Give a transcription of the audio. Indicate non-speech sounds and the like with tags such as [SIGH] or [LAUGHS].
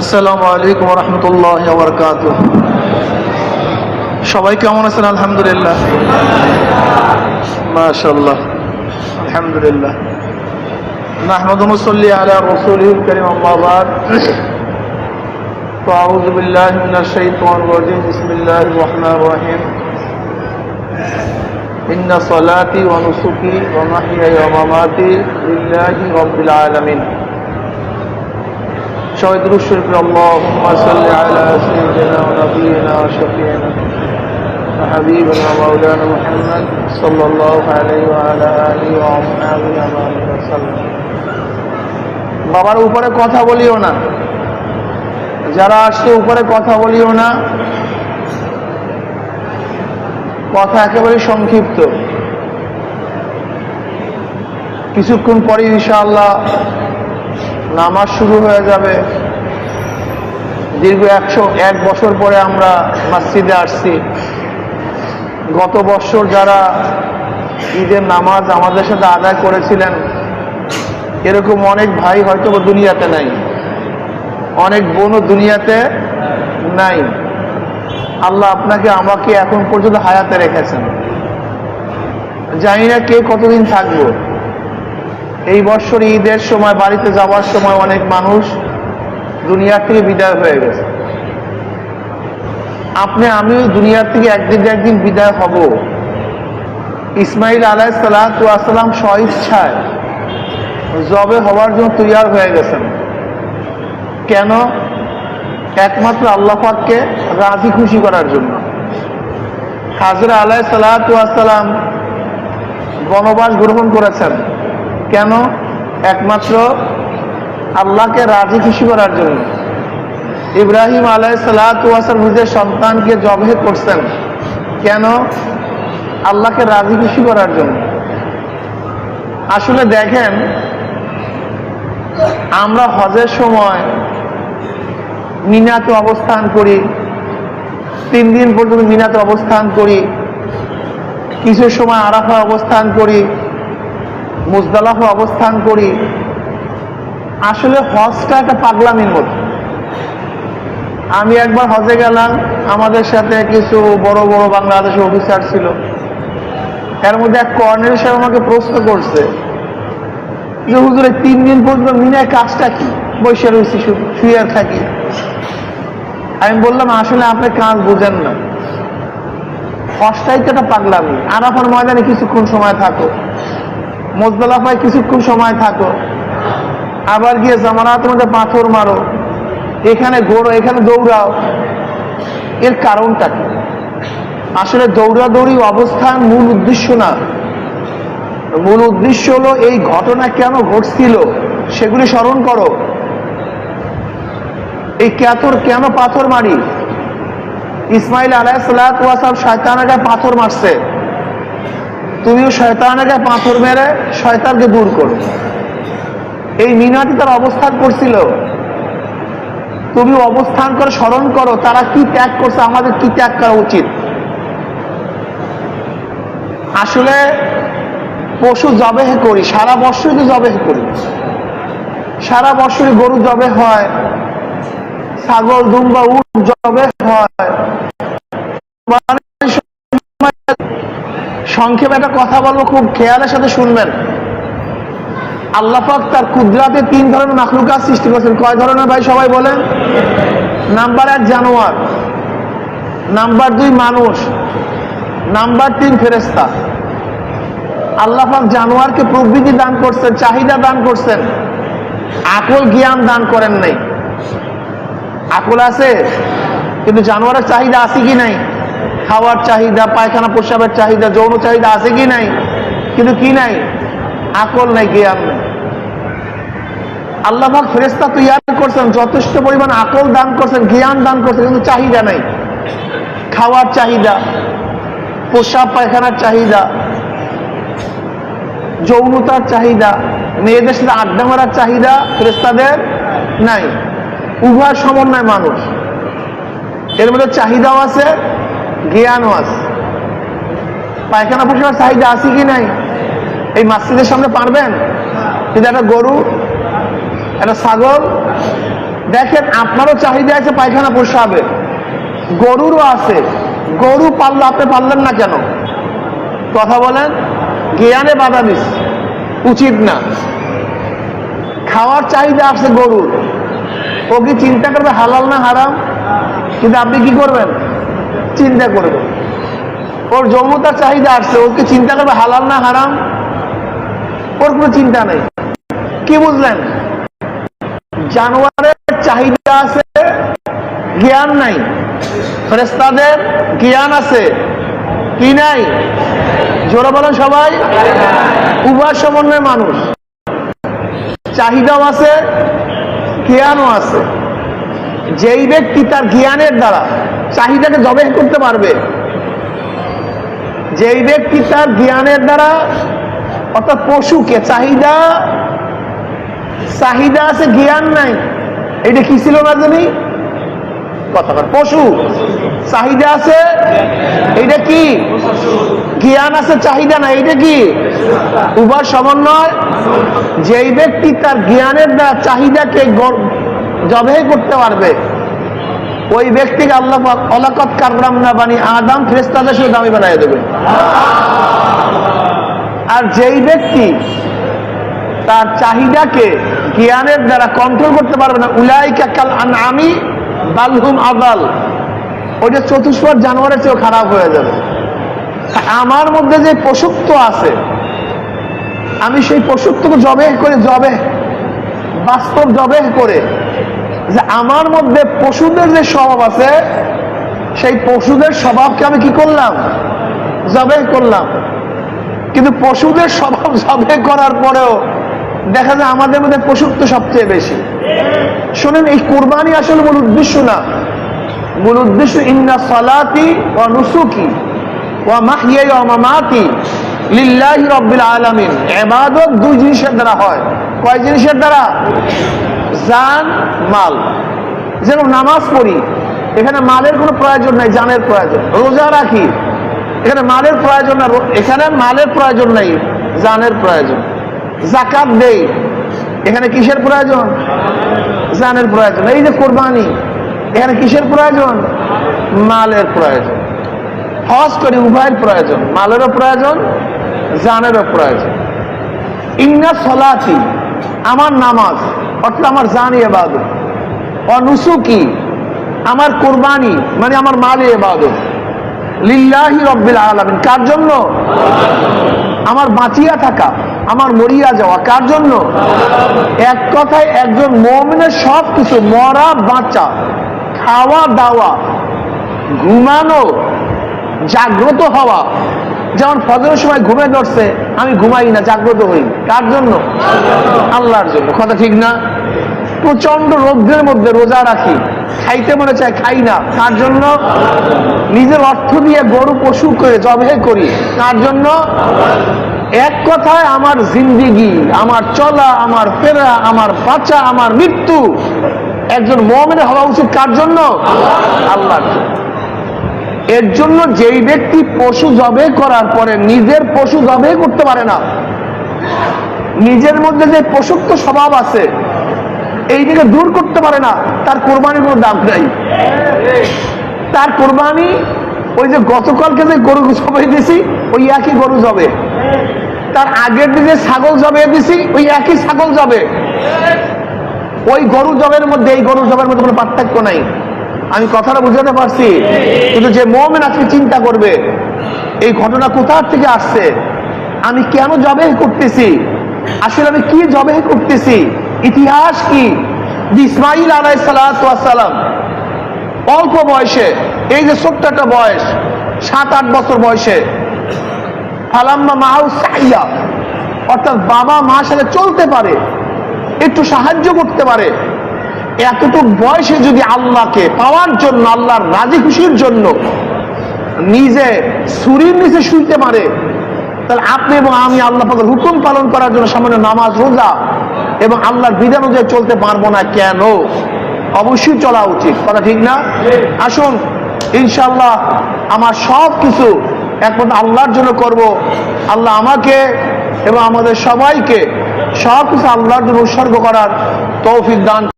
আসসালামু আলাইকুম রহমতুল্লাহ বরকাত সবাই কেমন আছেন আলহামদুলিল্লাহ মাশাল্লাহ আলহামদুলিল্লাহ نحمد ونصلي على رسوله الكريم أما بعد فأعوذ بالله من الشيطان الرجيم بسم الله الرحمن الرحيم إن صلاتي ونسكي ومحياي ومماتي لله رب العالمين বাবার উপরে কথা বলিও না। যারা আসছে উপরে কথা বলিও না। কথা একেবারে সংক্ষিপ্ত। কিছুক্ষণ পরে ইনশাআল্লাহ নামাজ শুরু হয়ে যাবে। দীর্ঘ একশো এক বছর পরে আমরা মসজিদে আসছি। গত বছর যারা ঈদের নামাজ আমাদের সাথে আদায় করেছিলেন, এরকম অনেক ভাই হয়তো দুনিয়াতে নাই। অনেক বোনও দুনিয়াতে নাই। আল্লাহ আপনাকে, আমাকে এখন পর্যন্ত হায়াতে রেখেছেন। জানি না কে কতদিন থাকব। এই বছর ঈদের সময়, বাড়িতে যাওয়ার সময় অনেক মানুষ দুনিয়ার থেকে বিদায় হয়ে গেছে। আপনি আমি দুনিয়ার থেকে একদিন একদিন বিদায় হব। ইসমাইল আলাহ সালাম স্ব ইচ্ছায় জবে হওয়ার জন্য তৈয়ার হয়ে গেছেন। কেন? একমাত্র আল্লাহ পাককে রাজি খুশি করার জন্য। হাজরা আলাহ সালাম বনবাস গ্রহণ করেছেন। কেন একমাত্র আল্লাহকে রাজি খুশি করার জন্য? ইব্রাহিম আলাই সালাতাম নিজের সন্তানকে জবে করছেন। কেন? আল্লাহকে রাজি খুশি করার জন্য। আসলে দেখেন, আমরা হজের সময় মিনাতে অবস্থান করি, তিন দিন পর্যন্ত মিনাতে অবস্থান করি, কিছু সময় আরাফা অবস্থান করি মুজদালাফা অবস্থান করি, আসলে হজটা একটা পাগলামির মতো। আমি একবার হজে গেলাম, আমাদের সাথে কিছু বড় বড় বাংলাদেশের অফিসার ছিল। এর মধ্যে এক কর্নেল সাহেব আমাকে প্রশ্ন করছে যে, হুজুরে তিন দিন পর্যন্ত মিনায় কাজটা কি? বসে রয়েছি শুয়ে থাকি। আমি বললাম, আসলে আপনি কাজ বুঝেন না। একটা পাগলামি। আরাফার ময়দানে কিছুক্ষণ সময় থাকো মোজদালাফায় কিছুক্ষণ সময় থাকো। আবার গিয়ে জামানাতের মধ্যে পাথর মারো। এখানে ঘোরো, এখানে দৌড়াও। এর কারণটা কি? আসলে দৌড়াদৌড়ি অবস্থান মূল উদ্দেশ্য না। মূল উদ্দেশ্য হলো এই ঘটনা কেন ঘটছিল, সেগুলি স্মরণ করো। এই ক্যাতর কেন পাথর মারি? ইসমাইল আলাহ সালাম শয়তানাকে পাথর মারছে। তুমিও শয়তানাকে পাথর মেরে শয়তানকে দূর করো। এই মিনাটি তার অবস্থান করছিল। তুমি অবস্থান করে স্মরণ করো, তারা কি ত্যাগ করছে, আমাদের কি ত্যাগ করা উচিত? আসলে পশু জবেহ করি, সারা বছরই তো জবেহ করি। সারা বছরই গরু জবে হয়, ছাগল, দুম্বা, উট জবে হয়। সংক্ষেপে একটা কথা বলব, খুব খেয়ালের সাথে শুনবেন। আল্লাহাক তার কুদরাতে তিন ধরনের মাখলুকাত সৃষ্টি করেছেন। কয় ধরনের ভাই সবাই বলেন? নাম্বার এক, জানোয়ার। নাম্বার দুই, মানুষ। নাম্বার তিন ফেরেস্তা আল্লাহাক জানোয়ারকে প্রবৃতি দান করছেন, চাহিদা দান করছেন। আকল জ্ঞান দান করেন নাই। আকল আছে, কিন্তু জানোয়ারের চাহিদা আছে কি নাই? খাওয়ার চাহিদা, পায়খানা প্রস্রাবের চাহিদা, যৌন চাহিদা আছে কি নাই? কিন্তু কি নাই? আকল নাই জ্ঞান নাই। আল্লাহ ফেরেস্তা তৈরি করছেন, যথেষ্ট পরিমাণ আকল দান করছেন, জ্ঞান দান করছেন, কিন্তু চাহিদা নাই। খাওয়ার চাহিদা প্রস্রাব পায়খানার চাহিদা, যৌনতার চাহিদা, মেয়েদের সাথে আড্ডা মারার চাহিদা ফেরেস্তাদের নাই। উভয় সমন্বয় মানুষ। এর মধ্যে চাহিদাও আছে জ্ঞানও আছে পায়খানা পোষার চাহিদা আছে কি নাই? এই মাসজিদের সামনে পারবেন? কিন্তু একটা গরু, একটা ছাগল, দেখেন আপনারও চাহিদা আছে পায়খানা প্রস্রাবে গরুরও আছে। গরু পারল আপনি পারলেন না কেন? কথা বলেন, জ্ঞানে বাধা দিস উচিত না। খাওয়ার চাহিদা আছে গরুর। ও কি চিন্তা করবে, হালাল না হারাম? কিন্তু আপনি কি করবেন? চিন্তা করবেন ওর যৌমতার চাহিদা আসছে, ওকে চিন্তা করবে হালাল না হারাম? ওর কোনো চিন্তা নেই। কি বুঝলেন? জানোয়ারের চাহিদা আছে, জ্ঞান নাই। ফেরেস্তাদের জ্ঞান আছে, কি নাই? জোরে বলেন সবাই। উভয় সমন্বয় মানুষ। চাহিদাও আছে, জ্ঞানও আছে। যেই ব্যক্তি তার জ্ঞানের দ্বারা চাহিদাকে জবে করতে পারবে। যেই ব্যক্তি তার জ্ঞানের দ্বারা, অর্থাৎ পশুকে চাহিদা চাহিদা আছে, জ্ঞান নাই, এটা কি ছিল না জানি? কথা পশু। চাহিদা আছে, এটা কি? জ্ঞান আছে, চাহিদা না এটা কি? উভয় সমন্বয়। যেই ব্যক্তি তার জ্ঞানের দ্বারা চাহিদাকে জবে করতে পারবে ওই ব্যক্তিকে আল্লাহ অলাকত কাররাম না বানি আদাম ফ্রেস্তাদের সে দামি বানিয়ে দেবে। আর যেই ব্যক্তি তার চাহিদাকে জ্ঞানের দ্বারা কন্ট্রোল করতে পারবে না, উলাইকা কাল আমি বালহুম আদাল। ওইটা চতুষ্পদ জানোয়ারের চেয়েও খারাপ হয়ে যাবে। আমার মধ্যে যে পশুত্ব আছে, আমি সেই পশুত্বকে জবে করে জবে বাস্তব জবে করে যে আমার মধ্যে পশুদের যে স্বভাব আছে, সেই পশুদের স্বভাবকে আমি কি করলাম? জবে করলাম। কিন্তু পশুদের স্বভাব [LAUGHS] জবে করার পরেও দেখা যায় আমাদের মধ্যে পশুত্ব সবচেয়ে বেশি। শোনেন, এই কোরবানি আসলে মূল উদ্দেশ্য না? মূল উদ্দেশ্য ইন্না সালাতি ও নুসুকি ও মাহিয়াই লিল্লাহি রব্বিল আলামিন। ইবাদত দুই জিনিসের দ্বারা হয়। কয় জিনিসের দ্বারা? জান, মাল। যেমন নামাজ পড়ি, এখানে মালের কোনো প্রয়োজন নাই, জানের প্রয়োজন। রোজা রাখি, এখানে মালের প্রয়োজন না এখানে মালের প্রয়োজন নাই, জানের প্রয়োজন। জাকাত দেই, এখানে কিসের প্রয়োজন? জানের প্রয়োজন। এই যে কোরবানি, এখানে কিসের প্রয়োজন? মালের প্রয়োজন। হজ করি, উভয়ের প্রয়োজন। মালেরও প্রয়োজন, জানেরও প্রয়োজন। ইন্না সলাতি, আমার নামাজ। অর্থাৎ আমার জানি এবাদত। অনুসুকি আমার কোরবানি মানে আমার মালে এবাদত। লিল্লাহি রব্বিল আলামিন, কার জন্য? আমার বাঁচিয়া থাকা, আমার মরিয়া যাওয়া, কার জন্য? এক কথায় একজন মমিনের সব কিছু মরা, বাঁচা, খাওয়া, দাওয়া, ঘুমানো, জাগ্রত হওয়া। যেমন ফজরের সময় ঘুমে ধরছে, আমি ঘুমাই না, জাগ্রত হই। কার জন্য? আল্লাহর জন্য। কথা ঠিক না? প্রচণ্ড রৌদ্রের মধ্যে রোজা রাখি। খাইতে মনে চায়, খাই না। তার জন্য নিজের অর্থ দিয়ে গরু পশু করে জবে করি। তার জন্য এক কথায় আমার জিন্দিগি, আমার চলা, আমার ফেরা, আমার বাঁচা, আমার মৃত্যু একজন মমের হওয়া উচিত কার জন্য? আল্লাহ এর জন্য যেই ব্যক্তি পশু জবে করার পরে নিজের পশু জবে করতে পারে না। নিজের মধ্যে যে পশুত্ব স্বভাব আছে এইদিকে দূর করতে পারে না, তার কোরবানির কোনো দাম নাই। তার কোরবানি, ওই যে গতকালকে যে গরু জবে দিছি, ওই একই গরু জবে। তার আগের দিনে ছাগল জবে দিছি, ওই একই ছাগল জবে। ওই গরু জবের মধ্যে, এই গরু জবের মধ্যে কোনো পার্থক্য নাই। আমি কথাটা বুঝাতে পারছি, কিন্তু যে মোমেন আজকে চিন্তা করবে, এই ঘটনা কোথা থেকে আসছে? আমি কেন জবে করতেছি? আসলে আমি কি জবে করতেছি? ইতিহাস কি? যে ইসমাইল আলাই সালাম অল্প বয়সে, এই যে ছোট্ট একটা বয়স, সাত, আট বছর বয়সে, ফালাম্মা মাহাউ সাইয়া, অর্থাৎ বাবা মা সাথে চলতে পারে, একটু সাহায্য করতে পারে, এতটুকু বয়সে যদি আল্লাহকে পাওয়ার জন্য, আল্লাহর রাজি খুশির জন্য, নিজে সুরির নিচে শুইতে পারে তাহলে আপনি এবং আমি আল্লাহ পাকের হুকুম পালন করার জন্য সামান্য নামাজ, রোজা এবং আল্লাহর বিধান অনুযায়ী চলতে পারব না কেন? অবশ্যই চলা উচিত। কথা ঠিক না? আসুন ইনশাল্লাহ আমার সব কিছু একমাত্র আল্লাহর জন্য করব। আল্লাহ আমাকে এবং আমাদের সবাইকে সব কিছু আল্লাহর জন্য উৎসর্গ করার তৌফিক দান